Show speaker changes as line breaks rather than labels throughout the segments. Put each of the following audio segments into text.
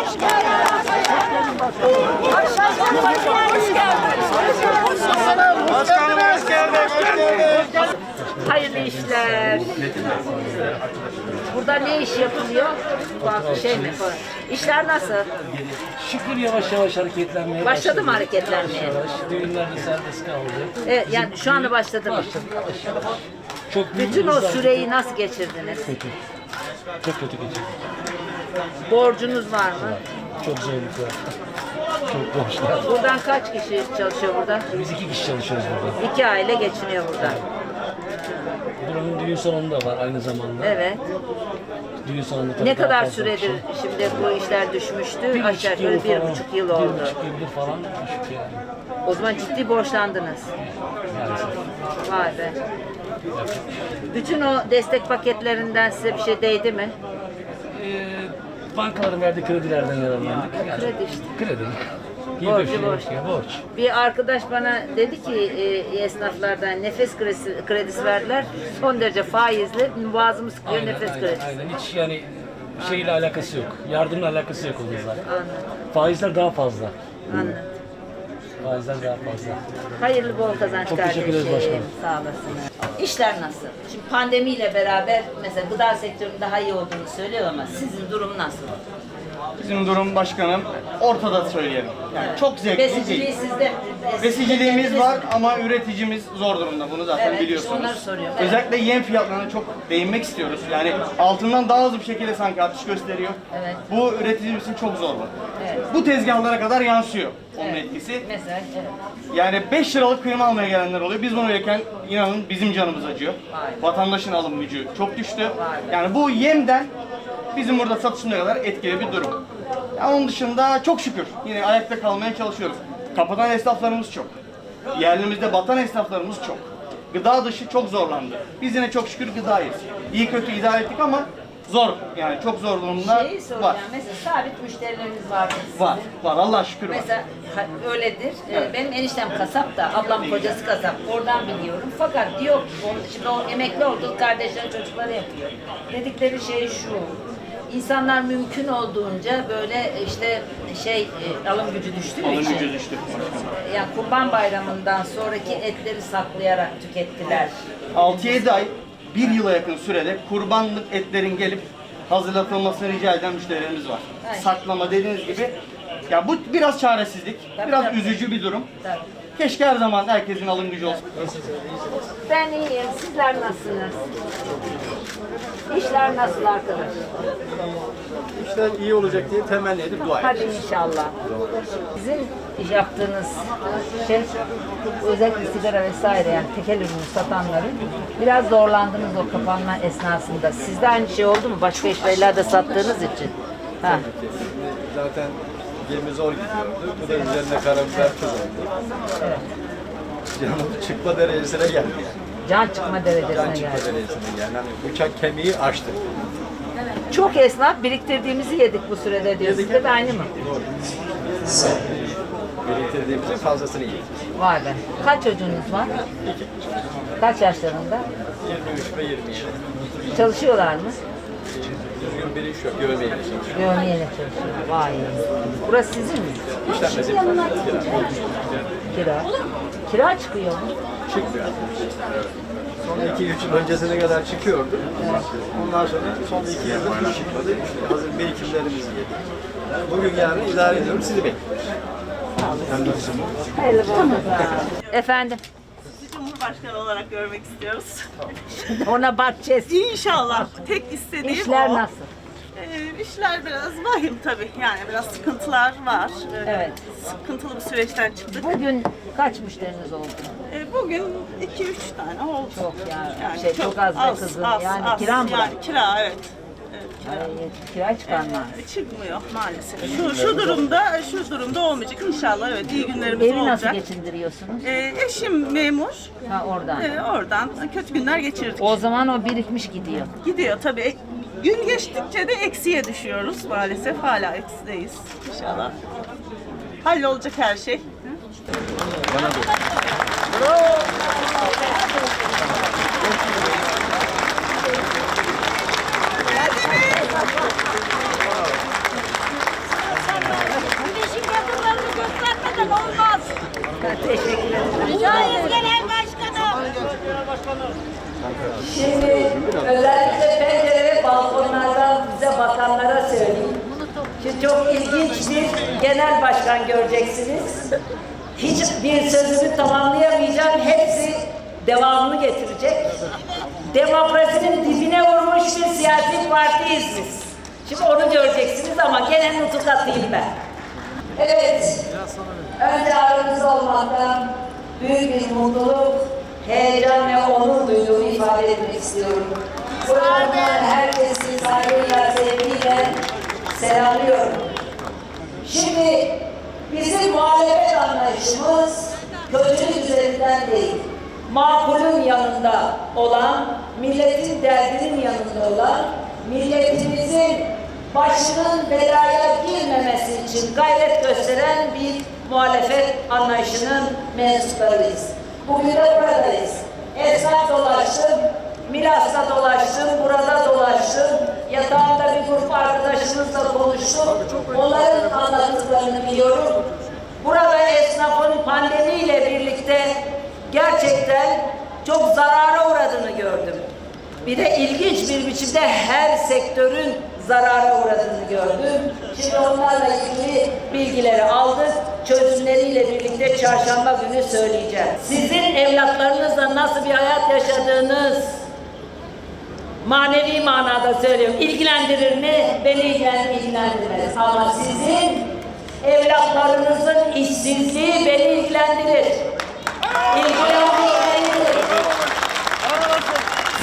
Başkanım hoş geldin. Hoş geldin.
Hayırlı işler. Burada ne iş yapılıyor? Bazı şey mi? İşler nasıl?
Şükür yavaş yavaş hareketlenmeye
Başladı mı hareketlenmeye?
Yavaş yavaş. Düğünlerde serbest kaldı.
Evet, yani şu anda başladı mı?
Başladı yavaş yavaş. Çok
Bütün o süreyi nasıl geçirdiniz?
Kötü. Çok kötü geçirdik.
Borcunuz var mı?
Çok zorluklar. Çok borçlar.
Buradan kaç kişi çalışıyor burada?
Biz iki kişi çalışıyoruz burada.
İki aile geçiniyor burada.
Buranın düğün salonu da var aynı zamanda.
Evet.
Düğün salonu tabii
Ne
daha
kadar
fazla
süredir
kişi.
şimdi bu işler düşmüştü?
Bir
Aşağı
buçuk
yukarı
yıl
bir
falan.
buçuk yıl
Bir
oldu.
buçuk yıldır falan düşük yani.
O zaman ciddi borçlandınız.
Maalesef.
Vay be. Bütün o destek paketlerinden size bir şey değdi mi?
Bankaların verdiği kredilerden yararlandık. Yani
Kredi işte.
Kredi.
Borcu
Borcu
borç.
borç. Borç.
Bir arkadaş bana dedi ki e, esnaflardan nefes kredisi, kredisi verdiler. Son derece faizli. Boğazımı sıkıyor
Aynen,
nefes
aynen,
kredisi.
aynen. Hiç yani şeyle alakası yok. Yardımla alakası yok onun zaten.
Anladım.
Faizler daha fazla.
Anladım.
Faizler daha fazla.
Hayırlı bol kazanç
Çok teşekkür ederiz başkanım.
Sağ olasın. İşler nasıl? Şimdi pandemiyle beraber mesela gıda sektörünün daha iyi olduğunu söylüyor ama sizin durum nasıl?
Bizim durum başkanım ortada söyleyelim. Yani çok zevkli
Besiciliği
değil.
sizde.
Besiciliğimiz var ama üreticimiz zor durumda. Bunu zaten
Evet,
biliyorsunuz.
onları soruyorum, evet.
Özellikle yem fiyatlarına çok değinmek istiyoruz. Yani altından daha hızlı bir şekilde sanki artış gösteriyor.
Evet.
Bu üreticimiz için çok zor bu.
Evet.
Bu tezgahlara kadar yansıyor onun
Evet.
etkisi.
Mesela evet.
Yani 5 liralık kıyma almaya gelenler oluyor. Biz bunu verirken inanın bizim canımız acıyor.
Vay.
Vatandaşın alım gücü çok düştü.
Vay.
Yani bu yemden bizim burada satışına kadar etkili bir durum. Ya onun dışında çok şükür yine ayakta kalmaya çalışıyoruz. Kapatan esnaflarımız çok. Yerlimizde batan esnaflarımız çok. Gıda dışı çok zorlandı. Biz yine çok şükür gıdayız. İyi kötü idare ettik ama zor yani çok zor durumda
Şeyi soracağım.
var.
Mesela sabit müşterileriniz var mı?
Var. Var. Allah şükür var.
Mesela ha- öyledir. Ee, Benim eniştem kasap da, ablam kocası kasap. Oradan biliyorum. Fakat diyor ki, onun- şimdi o emekli oldu, kardeşleri çocukları yapıyor. Dedikleri şey şu. İnsanlar mümkün olduğunca böyle işte şey e, alım gücü düştüğü
Alım
için
gücü düştü. başkanım.
yani Kurban Bayramı'ndan sonraki etleri saklayarak tükettiler.
6-7 ay, bir yıla yakın sürede kurbanlık etlerin gelip hazırlatılmasını rica eden müşterilerimiz var.
Evet.
Saklama dediğiniz gibi. Ya bu biraz çaresizlik,
Tabii,
biraz
tabii.
üzücü bir durum.
Tabii.
Keşke her zaman herkesin alım gücü olsun.
Ben iyiyim. Sizler nasılsınız? İşler nasıl arkadaş?
İşler iyi olacak diye temenni edip dua
Hadi inşallah. Sizin yaptığınız şey özellikle sigara vesaire yani tekel ürünü satanların biraz zorlandınız o kapanma esnasında. Sizde aynı şey oldu mu? Başka işlerlerde sattığınız için. Ha.
Zaten gemi zor gidiyordu. Bu da üzerine karabiber kazandı. Canım çıkma derecesine geldi.
Can çıkma
Can
derecesine
çıkma
geldi.
derecesine geldi. Hani bıçak kemiği açtı.
Çok esnaf biriktirdiğimizi yedik bu sürede diyor. Sizde de aynı mı?
Biriktirdiğimizin fazlasını yedik.
Vay be. Kaç çocuğunuz var? Kaç yaşlarında?
23 ve 27.
Çalışıyorlar mı?
Düzgün bir iş yok. Gömeyle çalışıyor.
Yövmiyeyle çalışıyor. Vay. Burası sizin mi?
İşlenmesi
Kira. Kira çıkıyor mu?
çıkmıyor. Son 2-3 yıl öncesine kadar çıkıyordu. Ondan sonra son 2 yıldır hiç çıkmadı. İşte hazır birikimlerimizi yedik. Bugün yarın idare ediyoruz. Sizi bekliyoruz.
Efendim,
Cumhurbaşkanı olarak görmek istiyoruz.
ona bakacağız.
İnşallah. Tek istediğim
İşler
o.
nasıl?
Ee, işler biraz vahim tabii. Yani biraz sıkıntılar var. Ee,
Evet.
Sıkıntılı bir süreçten çıktık.
Bugün kaç müşteriniz oldu?
Ee, bugün 2-3 tane oldu.
Çok yani. Şey, çok az be kızım. Yani kira mı
Yani kira evet. Evet, kira.
Ay, kira çıkarmaz.
Ee, Çıkmıyor maalesef. Şu, şu durumda şu durumda olmayacak. İnşallah evet iyi günlerimiz
Evi nasıl
olacak.
geçindiriyorsunuz?
Ee, eşim memur.
Ha oradan.
Ee, oradan kötü günler geçirdik.
O zaman o birikmiş gidiyor.
Gidiyor tabii. Gün geçtikçe de eksiye düşüyoruz maalesef. Hala eksideyiz inşallah. Hallolacak her şey.
Bana doğru. Teşekkür ederim. Rica ederim. Genel Başkanım. Şimdi özel çok ilginç bir genel başkan göreceksiniz. Hiç bir sözümü tamamlayamayacağım. Hepsi devamını getirecek. Demokrasinin dibine vurmuş bir siyasi partiyiz biz. Şimdi onu göreceksiniz ama gene nutuk atayım ben. Evet. Önce aranızda olmaktan büyük bir mutluluk, heyecan ve onur duyduğumu ifade etmek istiyorum. Buradan herkesi saygıyla, sevgiyle selamlıyorum. Şimdi bizim muhalefet anlayışımız kötülük üzerinden değil, makulün yanında olan, milletin derdinin yanında olan, milletimizin başının belaya girmemesi için gayret gösteren bir muhalefet anlayışının mensuplarıyız. Bugün de buradayız. Esnaf dolaştım, Milas'ta dolaştım, burada dolaştım. Yatağımda bir grup arkadaşımızla konuştum. Onların anlattıklarını biliyorum. Burada esnafın pandemiyle birlikte gerçekten çok zarara uğradığını gördüm. Bir de ilginç bir biçimde her sektörün zarara uğradığını gördüm. Şimdi onlarla ilgili bilgileri aldık. Çözümleriyle birlikte çarşamba günü söyleyeceğim. Sizin evlatlarınızla nasıl bir hayat yaşadığınız manevi manada söylüyorum. İlgilendirir mi? Beni ilgilen- ilgilendirmez. Ama sizin evlatlarınızın işsizliği beni ilgilendirir. İlgilendirir.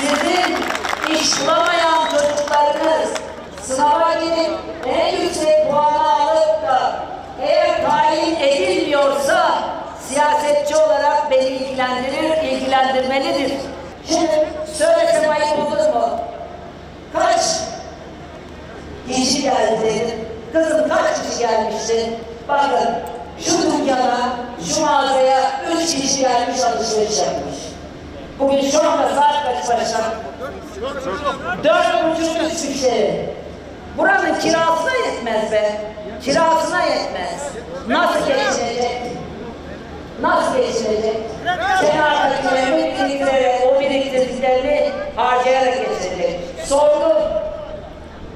Sizin iş bulamayan çocuklarınız sınava girip en yüksek puanı alıp da eğer tayin edilmiyorsa siyasetçi olarak beni ilgilendirir, ilgilendirmelidir. Şimdi söylesem ayıp olur mu? Kaç kişi geldi. Kızım kaç kişi gelmişti? Bakın şu dükkana, şu mağazaya üç kişi gelmiş alışveriş yapmış. Bugün şu anda saat kaç başlar? Dört buçuk üç müşteri. Buranın kirasına yetmez be. Kirasına yetmez. Nasıl geçinecek? Nasıl geçinecek? Kenardakilerini biriktirerek, o biriktirdiklerini harcayarak geçinecek. Sordum.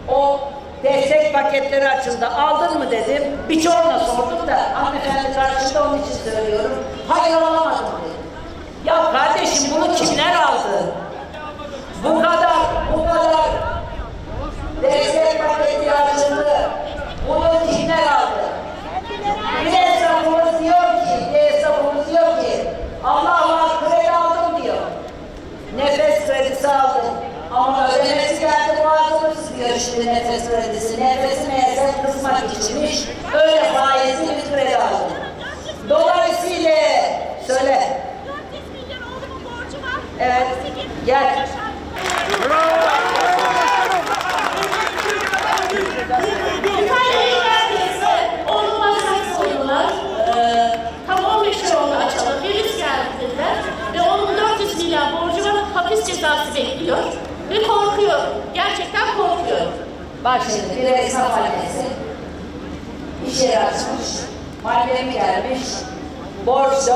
O destek paketleri açıldı. Aldın mı dedim. Birçoğuna sordum da hanımefendi karşında onun için söylüyorum. Hayır alamadım dedim. Ya kardeşim bunu kimler aldı? Bu kadar, bu kadar destek paketi açıldı. Bunu kimler aldı? Bir de esnafımız diyor ki, bir de esnafımız diyor ki Allah Allah kredi aldım diyor. Nefes kredisi aldım. Ama ödemesi geldi boğazımız diyor şimdi nefes kredisi. Nefesi meğerse kısmak içinmiş. Öyle faizli bir kredi aldım. Dolayısıyla söyle.
400 milyon oğlumun borcu var.
Evet. Gel.
İtalya'yı neredeyse oğlum başkası oldular. Ee, tam 15 ay oldu açalım. Virüs geldi dediler. Ve oğlumun 400 milyon borcu var. Hapis cezası bekliyor. Ve korkuyor. Gerçekten korkuyor.
Bak şimdi bir esnaf annesi iş yeri açmış, gelmiş, borç 400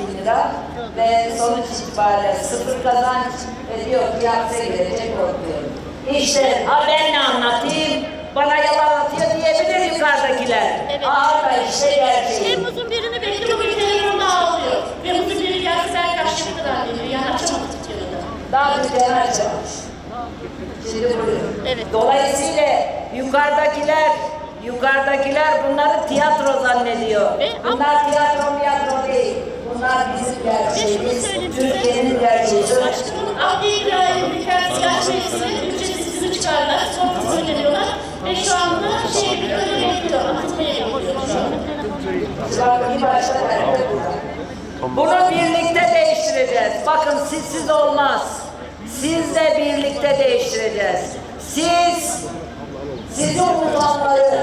bin lira ve sonuç itibariyle sıfır kazanç ve diyor ki yapsa girecek korkuyorum. İşte ha ben ne anlatayım, bana yalan atıyor diyebilir yukarıdakiler.
Evet.
Aha da işte gerçeği.
Temmuz'un birini bekliyor. Bugün telefonda ağlıyor. Temmuz'un biri gelse belki akşama kadar geliyor. Yani açamadık diyor da.
Daha dükkanı açamamış. Şimdi buyurun.
Evet.
Dolayısıyla yukarıdakiler yukarıdakiler bunları tiyatro zannediyor.
E, ama-
Bunlar tiyatro tiyatro değil. Bunlar bizim gerçeğimiz. Türkiye'nin gerçeği. Söyle.
Başkanın adli ibrahim diken siyah meclisi ücretsizini çıkarlar. Sonra söyleniyorlar. Ve şu anda şey bir ödeme yapıyor. Atılmaya yapıyor
bir burada. Bunu birlikte değiştireceğiz. Bakın sizsiz olmaz. Sizle birlikte değiştireceğiz. Siz sizi unutanları,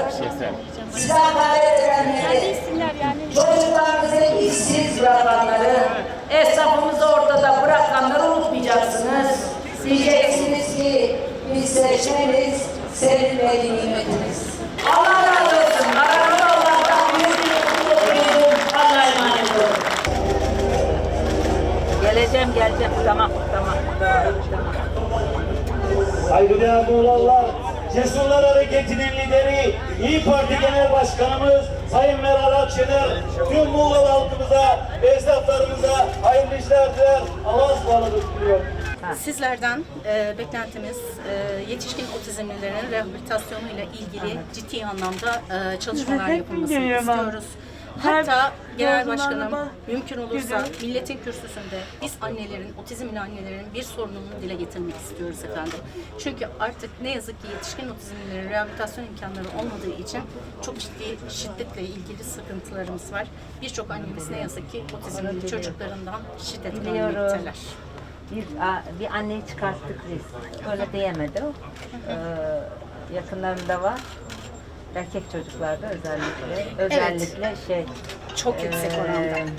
size hakaret edenleri, çocuklarınızı işsiz bırakanları, esnafımızı ortada bırakanları unutmayacaksınız. Diyeceksiniz ki biz seçmeniz, senin ve nimetiniz. Allah razı olsun. Aranızda Allah'tan. Allah'a emanet olun. Geleceğim, geleceğim. Tamam, tamam.
saygıdeğer Muğlalılar, Cesurlar Hareketi'nin lideri, İyi Parti Genel Başkanımız Sayın Meral Akşener, tüm Muğla halkımıza, esnaflarımıza hayırlı işler diler. Allah'a ısmarladık diliyor.
Sizlerden e, beklentimiz e, yetişkin otizmlilerin rehabilitasyonuyla ilgili ciddi anlamda e, çalışmalar yapılmasını istiyoruz. Hatta Genel Başkanım mümkün olursa milletin kürsüsünde biz annelerin, otizmli annelerin bir sorununu dile getirmek istiyoruz efendim. Çünkü artık ne yazık ki yetişkin otizmlilerin rehabilitasyon imkanları olmadığı için çok ciddi şiddetle ilgili sıkıntılarımız var. Birçok annemiz ne yazık ki otizmli çocuklarından şiddet görmekteler.
Bir, bir anneyi çıkarttık biz. Öyle diyemedi o. Ee, yakınlarında var. Erkek çocuklarda özellikle. Özellikle şey.
Çok yüksek
eee,
oranda.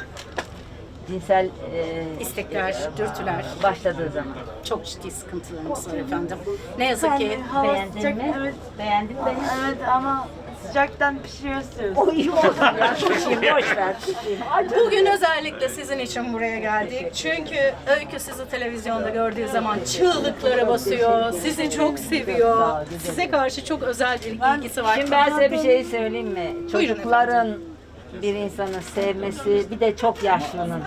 Cinsel eee,
İstekler, dürtüler.
başladığı zaman.
Çok ciddi sıkıntılarımız var efendim. Ne yazık ki
Beğendin mi? Beğendin mi?
Evet ama sıcaktan pişiyorsunuz.
O iyi oldu ya. Pişeyim, boş ver. Pişeyim.
Bugün özellikle sizin için buraya geldik. Çünkü Öykü sizi televizyonda gördüğü zaman çığlıklara basıyor. Sizi çok seviyor. Size karşı çok özel bir ilgisi var.
Şimdi ben size bir şey söyleyeyim mi? Çocukların bir insanı sevmesi, bir de çok yaşlının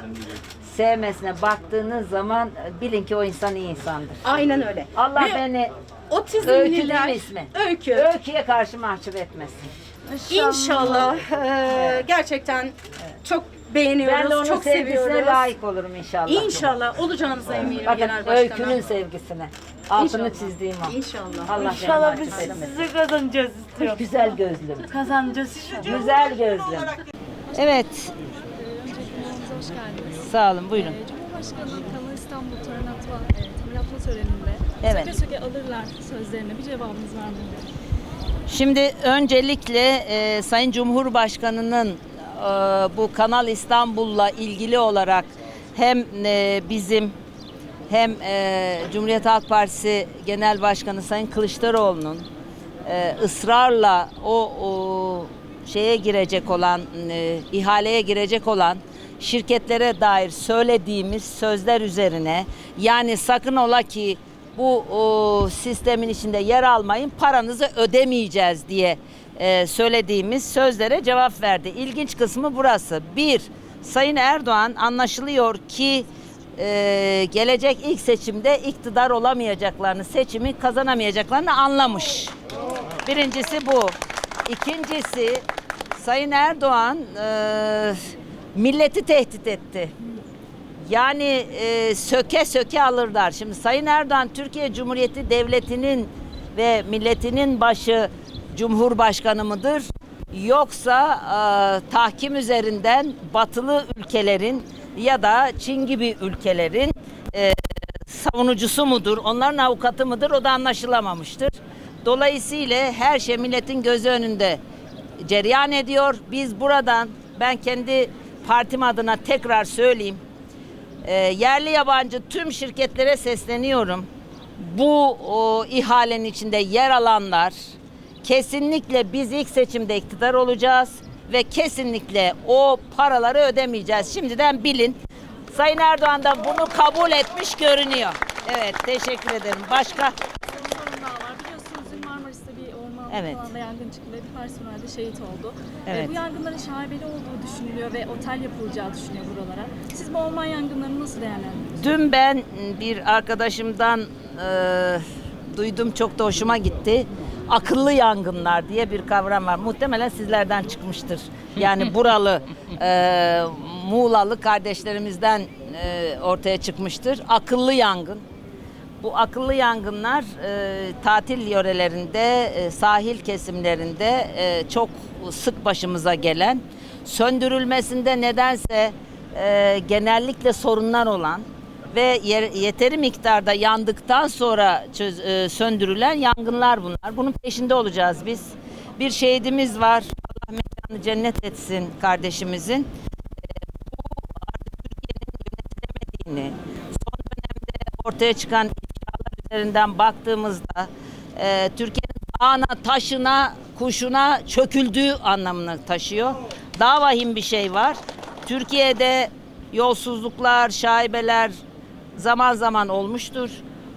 sevmesine baktığınız zaman bilin ki o insan iyi insandır.
Aynen öyle.
Allah
Ve
beni
otizmliler
değil mi ismi?
Öykü.
Öykü'ye karşı mahcup etmesin.
İnşallah eee, gerçekten çok beğeniyoruz,
Ben de onun
çok
sevgisine
seviyoruz.
layık olurum inşallah.
İnşallah olacağınıza eminim
Bakın
Genel Başkanım.
Öykü'nün sevgisine. Altını
İnşallah.
çizdiğim o.
İnşallah.
Allah
İnşallah biz
mahcup etmesin.
sizi kazanacağız istiyorum.
Güzel gözlüm.
Kazanacağız inşallah.
Güzel gözlüm. Evet.
Hoş geldiniz.
Sağ olun buyurun.
Ee, Cumhurbaşkanı Kanal İstanbul Törenatma, e, Tamiratma töreninde
Evet.
söke söke alırlar sözlerine bir cevabınız var mı?
Şimdi öncelikle e, Sayın Cumhurbaşkanı'nın e, bu Kanal İstanbul'la ilgili olarak hem e, bizim hem e, Cumhuriyet Halk Partisi Genel Başkanı Sayın Kılıçdaroğlu'nun e, ısrarla o, o şeye girecek olan e, ihaleye girecek olan şirketlere dair söylediğimiz sözler üzerine yani sakın ola ki bu o, sistemin içinde yer almayın paranızı ödemeyeceğiz diye e, söylediğimiz sözlere cevap verdi. İlginç kısmı burası. Bir, Sayın Erdoğan anlaşılıyor ki e, gelecek ilk seçimde iktidar olamayacaklarını, seçimi kazanamayacaklarını anlamış. Birincisi bu. İkincisi Sayın Erdoğan e, milleti tehdit etti. Yani e, söke söke alırlar. Şimdi Sayın Erdoğan Türkiye Cumhuriyeti Devleti'nin ve milletinin başı Cumhurbaşkanı mıdır? Yoksa e, tahkim üzerinden batılı ülkelerin ya da Çin gibi ülkelerin e, savunucusu mudur? Onların avukatı mıdır? O da anlaşılamamıştır. Dolayısıyla her şey milletin gözü önünde cereyan ediyor. Biz buradan ben kendi partim adına tekrar söyleyeyim. E, yerli yabancı tüm şirketlere sesleniyorum. Bu o, ihalenin içinde yer alanlar kesinlikle biz ilk seçimde iktidar olacağız ve kesinlikle o paraları ödemeyeceğiz. Şimdiden bilin. Sayın Erdoğan da bunu kabul etmiş görünüyor. Evet teşekkür ederim. Başka?
Biliyorsunuz Marmaris'te bir orman
Evet.
yangın çıktı ve bir personel de şehit oldu. Ee,
Evet.
bu yangınların şaibeli olduğu düşünülüyor ve otel yapılacağı düşünüyor buralara. Siz bu orman yangınlarını nasıl değerlendiriyorsunuz?
Dün ben bir arkadaşımdan e, duydum çok da hoşuma gitti. Akıllı yangınlar diye bir kavram var. Muhtemelen sizlerden çıkmıştır. Yani buralı e, Muğlalı kardeşlerimizden e, ortaya çıkmıştır. Akıllı yangın. Bu akıllı yangınlar e, tatil yörelerinde, e, sahil kesimlerinde e, çok sık başımıza gelen, söndürülmesinde nedense e, genellikle sorunlar olan ve yer- yeteri miktarda yandıktan sonra çöz- e, söndürülen yangınlar bunlar. Bunun peşinde olacağız biz. Bir şehidimiz var. Allah mekanı cennet etsin kardeşimizin. yönetilemediğini, son dönemde ortaya çıkan üzerinden baktığımızda e, Türkiye'nin dağına, taşına, kuşuna çöküldüğü anlamını taşıyor. Daha vahim bir şey var. Türkiye'de yolsuzluklar, şaibeler zaman zaman olmuştur.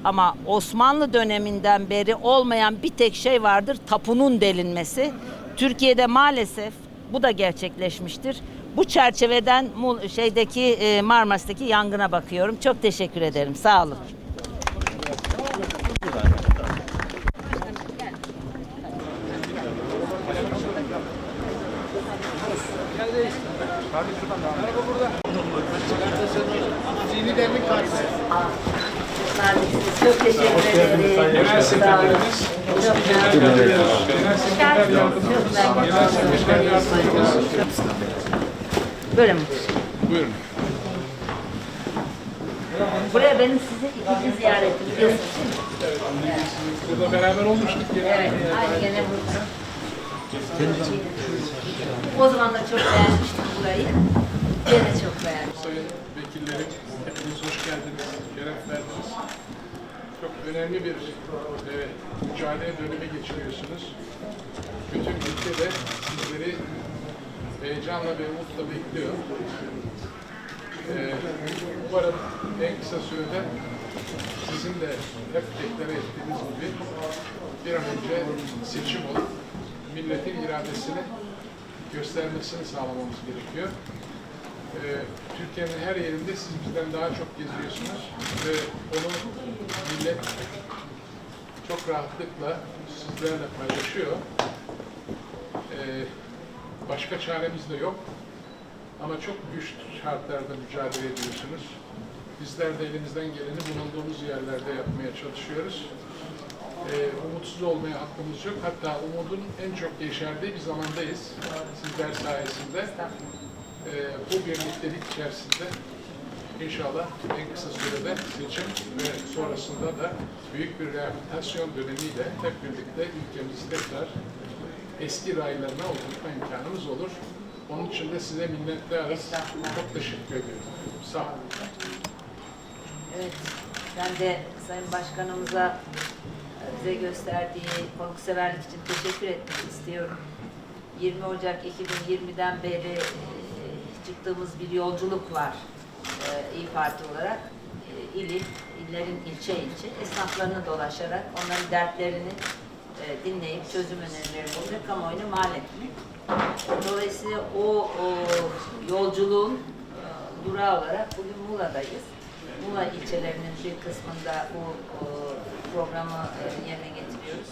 Ama Osmanlı döneminden beri olmayan bir tek şey vardır. Tapunun delinmesi. Türkiye'de maalesef bu da gerçekleşmiştir. Bu çerçeveden şeydeki e, Marmaris'teki yangına bakıyorum. Çok teşekkür ederim. Sağ olun. Çok teşekkür ederim.
Genel sekreterimiz, genel
Böyle mi?
Buyurun.
Buraya benim sizin ikinci ziyaretim biliyorsunuz değil mi?
Burada beraber olmuştuk. Genel
Evet, aynı gene burada. O zaman da çok beğenmiştim burayı. Gene çok beğendim.
Sayın vekillerim, hepiniz hoş geldiniz, şeref verdiniz. Çok önemli bir e, mücadele dönemi geçiriyorsunuz. Bütün ülke de sizleri heyecanla ve umutla bekliyor. E, umarım en kısa sürede sizin de hep deklare ettiğiniz gibi bir an önce seçim olup milletin iradesini göstermesini sağlamamız gerekiyor. Ee, Türkiye'nin her yerinde siz bizden daha çok geziyorsunuz ve onu millet çok rahatlıkla sizlerle paylaşıyor. Ee, başka çaremiz de yok. Ama çok güç şartlarda mücadele ediyorsunuz. Bizler de elimizden geleni bulunduğumuz yerlerde yapmaya çalışıyoruz. Ee, umutsuz olmaya hakkımız yok. Hatta umudun en çok yeşerdiği bir zamandayız. Sizler sayesinde. Ee, bu birliktelik içerisinde inşallah en kısa sürede seçim ve sonrasında da büyük bir rehabilitasyon dönemiyle hep birlikte ülkemizi tekrar eski raylarına oturtma imkanımız olur. Onun için de size minnettarız. Çok teşekkür ediyorum. Sağ olun.
Evet, ben de Sayın Başkanımıza bize gösterdiği konukseverlik için teşekkür etmek istiyorum. 20 Ocak 2020'den beri e, çıktığımız bir yolculuk var e, İYİ Parti olarak. E, İl il, illerin ilçe ilçe esnaflarını dolaşarak onların dertlerini dinleyip çözüm önerileri bulup kamuoyuna mal etmek. Dolayısıyla o, o yolculuğun durağı olarak bugün Muğla'dayız. Muğla ilçelerinin bir kısmında bu programı e, yerine getiriyoruz.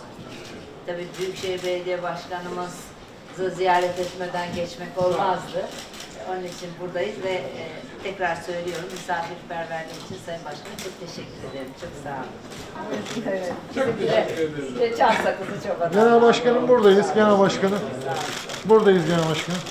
Tabii Büyükşehir Belediye Başkanımızı ziyaret etmeden geçmek olmazdı. Onun için buradayız ve e, tekrar söylüyorum misafirperverliği için Sayın Başkanım çok teşekkür ederim. Çok sağ olun. evet.
Çok teşekkür ederim.
Ve çam sakızı çok önemli.
Genel başkanım buradayız. Genel başkanım. Buradayız genel başkanım.